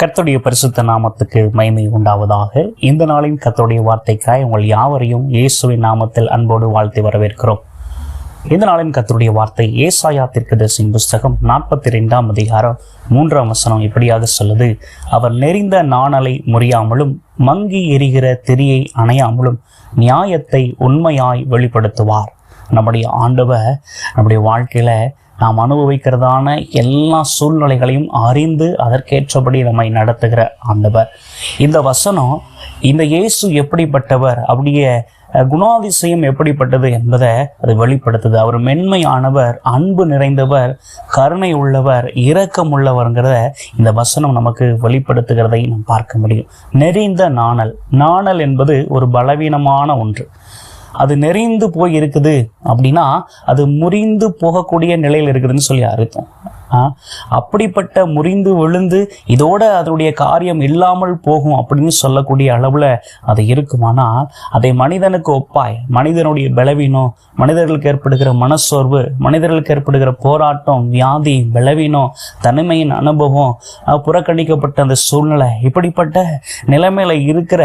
கர்த்தருடைய பரிசுத்த நாமத்துக்கு மகிமை உண்டாவதாக. இந்த நாளின் கர்த்தருடைய வார்த்தைக்காய் உங்கள் யாவரையும் இயேசுவின் நாமத்தில் அன்போடு வாழ்த்தி வரவேற்கிறோம். இந்த நாளின் கர்த்தருடைய வார்த்தை ஏசாயா தீர்க்கதரிசியின் புஸ்தகம் நாற்பத்தி ரெண்டாம் அதிகாரம் மூன்றாம் வசனம் இப்படியாக சொல்லுது. அவர் நெறிந்த நாணலை முறியாமலும் மங்கி எரிகிற திரியை அணையாமலும் நியாயத்தை உண்மையாய் வெளிப்படுத்துவார். நம்முடைய ஆண்டவர் நம்முடைய வாழ்க்கையில நாம் அனுபவிக்கிறதான எல்லா சூழ்நிலைகளையும் அறிந்து அதற்கேற்றபடி நம்மை நடத்துகிற ஆண்டவர். இந்த வசனம் இந்த இயேசு எப்படிப்பட்டவர் அப்படியே குணாதிசயம் எப்படிப்பட்டது என்பதை அது வெளிப்படுத்துது. அவர் மென்மையானவர் அன்பு நிறைந்தவர் கருணை உள்ளவர் இரக்கம் உள்ளவர்ங்கிறத இந்த வசனம் நமக்கு வெளிப்படுத்துகிறதை நாம் பார்க்க முடியும். நெறிந்த நாணல். நாணல் என்பது ஒரு பலவீனமான ஒன்று. அது நெறிந்து போய் இருக்குது அப்படின்னா அது முறிந்து போகக்கூடிய நிலையில் இருக்குதுன்னு சொல்லி அர்த்தம். அப்படிப்பட்ட முறிந்து விழுந்து இதோட அதனுடைய காரியம் இல்லாமல் போகும் அப்படின்னு சொல்லக்கூடிய அளவில் அது இருக்குமானால் அதை மனிதனுக்கு ஒப்பாய் மனிதனுடைய பலவீனம் மனிதர்களுக்கு ஏற்படுகிற மனசோர்வு மனிதர்களுக்கு ஏற்படுகிற போராட்டம் வியாதி பலவீனம் தனிமையின் அனுபவம் புறக்கணிக்கப்பட்ட அந்த சூழ்நிலை இப்படிப்பட்ட நிலைமையில இருக்கிற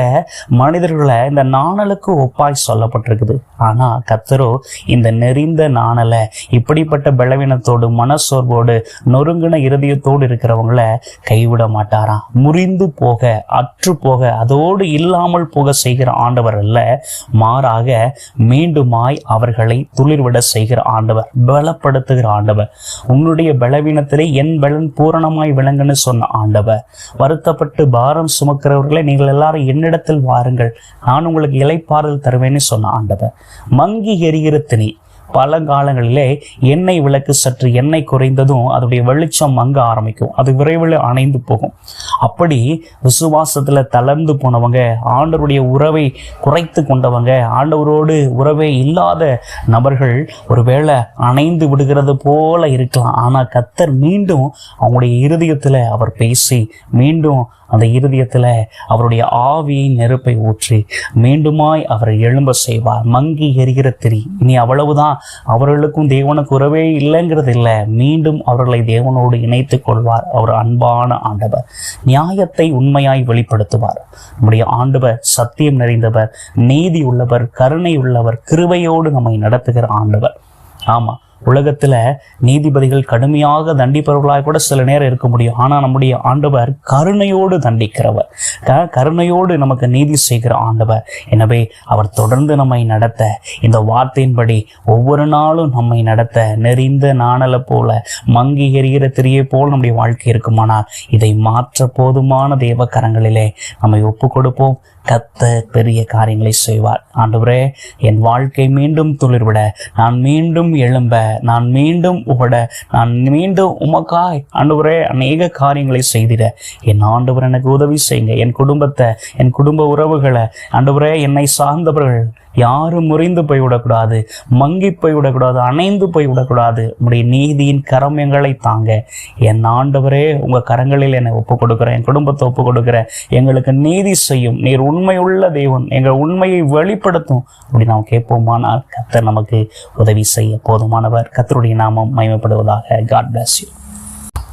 மனிதர்களை இந்த நாணலுக்கு ஒப்பாய் சொல்லப்பட்டிருக்குது. ஆனா கத்தரோ இந்த நெறிந்த நாணலை இப்படிப்பட்ட பலவீனத்தோடு மனசோர்வோடு நொறுங்கின இருதயத்தோடு இருக்கிறவங்கள கைவிட மாட்டாராம். முறிந்து போக அற்று போக அதோடு இல்லாமல் போக செய்கிற ஆண்டவர் அல்ல. மாறாக மீண்டுமாய் அவர்களை துளிர்விட செய்கிற ஆண்டவர் பலப்படுத்துகிற ஆண்டவர். உன்னுடைய பலவீனத்திலே என் பலன் பூரணமாய் விளங்குன்னு சொன்ன ஆண்டவர். வருத்தப்பட்டு பாரம் சுமக்கிறவர்களை நீங்கள் எல்லாரும் என்னிடத்தில் வாருங்கள். நான் உங்களுக்கு இலைப்பாறுதல் தருவேன்னு சொன்ன ஆண்டவர். மங்கி எரிகிற திணி பல காலங்களிலே எண்ணெய் விளக்கு சற்று எண்ணெய் குறைந்ததும் அதனுடைய வெளிச்சம் மங்க ஆரம்பிக்கும். அது விரைவில் அணைந்து போகும். அப்படி விசுவாசத்துல தளர்ந்து போனவங்க ஆண்டவருடைய உறவை குறைத்து கொண்டவங்க ஆண்டவரோடு உறவே இல்லாத நபர்கள் ஒருவேளை அணைந்து விடுகிறது போல இருக்கலாம். ஆனா கத்தர் மீண்டும் அவங்களுடைய இருதயத்துல அவர் பேசி மீண்டும் அந்த இருதயத்துல அவருடைய ஆவியின் நெருப்பை ஊற்றி மீண்டுமாய் அவரை எழும்ப செய்வார். மங்கி எரிகிற திரி. இனி அவ்வளவுதான். அவர்களுக்கும் தேவனுக்கு உறவே இல்லைங்கிறது இல்லை மீண்டும் அவர்களை தேவனோடு இணைத்துக் கொள்வார் அவர் அன்பான ஆண்டவர். நியாயத்தை உண்மையாய் வெளிப்படுத்துவார். நம்முடைய ஆண்டவர் சத்தியம் நிறைந்தவர் நீதி உள்ளவர் கருணை உள்ளவர் கிருவையோடு நம்மை நடத்துகிற ஆண்டவர். ஆமா உலகத்தில் நீதிபதிகள் கடுமையாக தண்டிப்பவர்களாக கூட சில நேரம் இருக்க முடியும். ஆனால் நம்முடைய ஆண்டவர் கருணையோடு தண்டிக்கிறவர். க- கருணையோடு நமக்கு நீதி செய்கிற ஆண்டவர். எனவே அவர் தொடர்ந்து நம்மை நடத்த இந்த வார்த்தையின்படி ஒவ்வொரு நாளும் நம்மை நடத்த நெறிந்த நாணலை போல மங்கி எரிகிற திரியை போல் நம்முடைய வாழ்க்கை இருக்குமானால் இதை மாற்ற போதுமான தேவ கரங்களிலே நம்மை ஒப்பு கொடுப்போம் கத்த பெரிய காரியங்களை செய்வார். ஆண்டவரே என் வாழ்க்கை மீண்டும் துளிர்விட நான் மீண்டும் எழும்ப நான் மீண்டும் உகட நான் மீண்டும் உமக்காய். ஆண்டவரே அநேக காரியங்களை செய்திட. என் ஆண்டவர் எனக்கு உதவி செய்யுங்க. என் குடும்பத்தை என் குடும்ப உறவுகளை. ஆண்டவரே என்னை சார்ந்தவர்கள். யாரும் முறிந்து போய்விடக்கூடாது. மங்கி போய்விடக்கூடாது. அணைந்து போய்விடக்கூடாது. உங்களுடைய நீதியின் கரம் எங்களை தாங்க. என் ஆண்டவரே உங்க கரங்களில் என்னை ஒப்பு கொடுக்குறேன் என் குடும்பத்தை ஒப்பு கொடுக்குறேன் எங்களுக்கு நீதி செய்யும். நீர் உண்மையுள்ள தெய்வம் எங்கள் உண்மையை வெளிப்படுத்தும். அப்படி நாம் கேட்போமானால் கத்தர் நமக்கு உதவி செய்ய போதுமானவர். கத்தருடைய நாமம் மயமப்படுவதாக காட் பிளஸ் யூ